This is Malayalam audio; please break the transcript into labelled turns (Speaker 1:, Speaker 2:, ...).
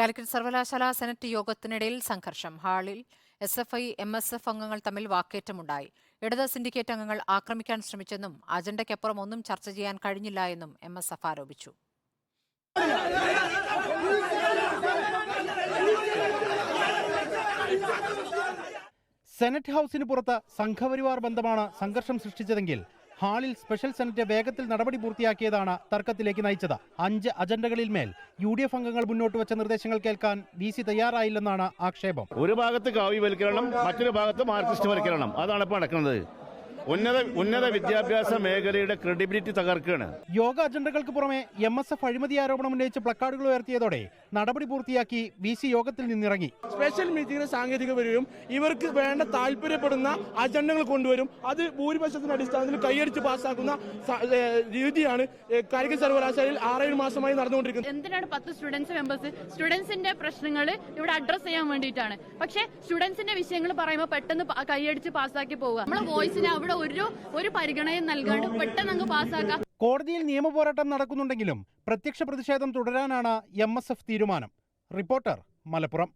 Speaker 1: കാലിക്കറ്റ് സർവകലാശാല സെനറ്റ് യോഗത്തിനിടയിൽ സംഘർഷം. ഹാളിൽ S F I M S F അംഗങ്ങൾ തമ്മിൽ വാക്കേറ്റമുണ്ടായി. ഇടത് സിൻഡിക്കേറ്റ് അംഗങ്ങൾ ആക്രമിക്കാൻ ശ്രമിച്ചെന്നും അജണ്ടയ്ക്കപ്പുറം ഒന്നും ചർച്ച ചെയ്യാൻ കഴിഞ്ഞില്ല എന്നും എം എസ് എഫ് ആരോപിച്ചു.
Speaker 2: സെനറ്റ് ഹൌസിന് പുറത്ത് സംഘപരിവാർ ബന്ധമാണ് സംഘർഷം സൃഷ്ടിച്ചതെങ്കിൽ ഹാളിൽ സ്പെഷ്യൽ സെനറ്റ് വേഗത്തിൽ നടപടി പൂർത്തിയാക്കിയതാണ് തർക്കത്തിലേക്ക് നയിച്ചത്. അഞ്ച് അജണ്ടകളിൽ മേൽ യു ഡി എഫ് അംഗങ്ങൾ മുന്നോട്ട് വെച്ച നിർദ്ദേശങ്ങൾ കേൾക്കാൻ വി സി തയ്യാറായില്ലെന്നാണ് ആക്ഷേപം.
Speaker 3: ഒരു ഭാഗത്ത് കാവ്യവൽക്കരണം മറ്റൊരു ഭാഗത്ത് മാർക്സിസ്റ്റ് വൽക്കരണം. അതാണ് ഇപ്പോൾ നടക്കുന്നത്. ഉന്നത ഉന്നത വിദ്യാഭ്യാസ മേഖലയുടെ ക്രെഡിബിലിറ്റി തകർക്കുകയാണ്.
Speaker 2: യോഗ അജണ്ടകൾക്ക് പുറമെ എം എസ് എഫ് അഴിമതി ആരോപണം ഉന്നയിച്ച് പ്ലക്കാർഡുകൾ ഉയർത്തിയതോടെ നടപടി പൂർത്തിയാക്കി വി സി യോഗത്തിൽ നിന്നിറങ്ങി.
Speaker 4: സ്പെഷ്യൽ മീറ്റിംഗിന് സാങ്കേതിക വരികയും ഇവർക്ക് വേണ്ട താല്പര്യപ്പെടുന്ന അജണ്ടകൾ കൊണ്ടുവരും. അത് ഭൂരിപക്ഷത്തിന്റെ അടിസ്ഥാനത്തിൽ കൈയടിച്ച് പാസ്സാക്കുന്ന രീതിയാണ് കായിക കാലിക്കറ്റ് സർവകലാശാലയിൽ ആറേഴ് മാസമായി നടന്നുകൊണ്ടിരിക്കുന്നത്.
Speaker 5: എന്തിനാണ് പത്ത് സ്റ്റുഡൻസ് മെമ്പേഴ്സ് സ്റ്റുഡൻസിന്റെ പ്രശ്നങ്ങൾ ഇവിടെ അഡ്രസ് ചെയ്യാൻ വേണ്ടിയിട്ടാണ്. പക്ഷേ സ്റ്റുഡൻസിന്റെ വിഷയങ്ങൾ പറയുമ്പോൾ പെട്ടെന്ന് കൈയടിച്ച് പാസ്സാക്കി പോവുക. നമ്മളെ വോയിസിന് അവിടെ ഒരു ഒരു പരിഗണനയും നൽകാണ്ട് പെട്ടെന്ന് അങ്ങ് പാസ്സാക്കാം.
Speaker 2: കോടതിയിൽ നിയമപോരാട്ടം നടക്കുന്നുണ്ടെങ്കിലും പ്രത്യക്ഷ പ്രതിഷേധം തുടരാനാണ് എം തീരുമാനം. റിപ്പോർട്ടർ മലപ്പുറം.